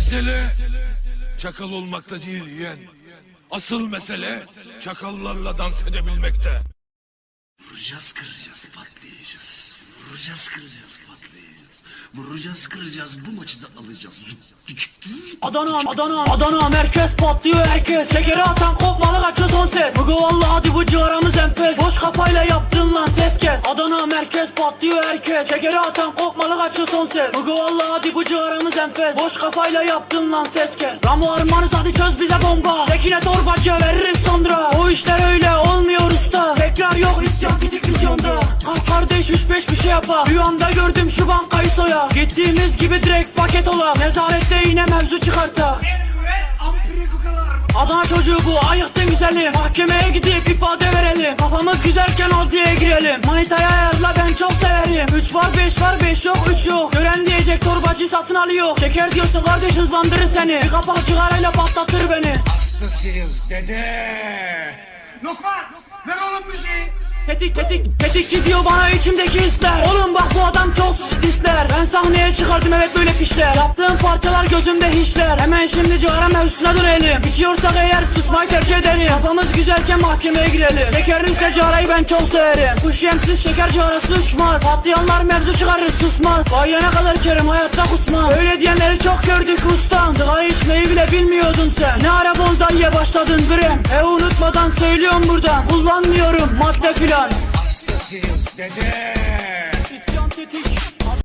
Mesele çakal olmakta değil yeğen. Asıl mesele çakallarla dans edebilmekte. Vuracağız kıracağız patlayacağız. Vuracağız kıracağız patlayacağız. Vuracağız kıracağız bu maçı da alacağız. Adana, Adana, Adana merkez patlıyor herkes Şekeri atan kopmalı kaçıyor son ses Bugü valla hadi bu ciğaramız Merkez patlıyor herkes. Şekeri atan kopmalı kaçıyor son ses. Bugü valla hadi bu ciğaramız enfes. Boş kafayla yaptın lan ses kes. Ramo armanız hadi çöz bize bomba. Tekine torbacı veririz sonra. O işler öyle olmuyor usta. Tekrar yok isyan gidik vizyonda. Kalk kardeş üç beş bir şey yapar Rüyamda gördüm şu bankayı soya. Gittiğimiz gibi direkt paket ola. Nezarette yine mevzu çıkarta. Adana çocuğu bu ayıktın güzeli Mahkemeye gidip ifade verelim. Kafamız güzelken adliye girelim. Manitaya ben çok severim. 3 var 5 var 5 yok 3 yok. Gören diyecek torbacı satın alıyor. Şeker diyorsun kardeş hızlandırır seni. Bir kapak cigarayla patlatır beni. Hastasıyız dede. Lokman. Tetik tetik tetikçi diyor bana içimdeki hisler. Oğlum bak bu adam çok disler Ben sahneye çıkardım evet böyle fişler Yaptığım parçalar gözümde hiçler Hemen şimdi cigara mevzusuna dönelim. İçiyorsak eğer susmayı tercih edelim. Kafamız güzelken mahkemeye girelim. Şekerin üstüne cigarayı ben çok severim. Kuş yemsiz şeker cigarası uçmaz. Patlayanlar mevzu çıkarır susmaz. Vay ne kadar kerim hayatta kusmam. Öyle diyenleri çok gördük bile sen Ne ara bonzaiye başladın bre E unutmadan söylüyorum buradan. Kullanmıyorum madde filan. Hastasıyız dede.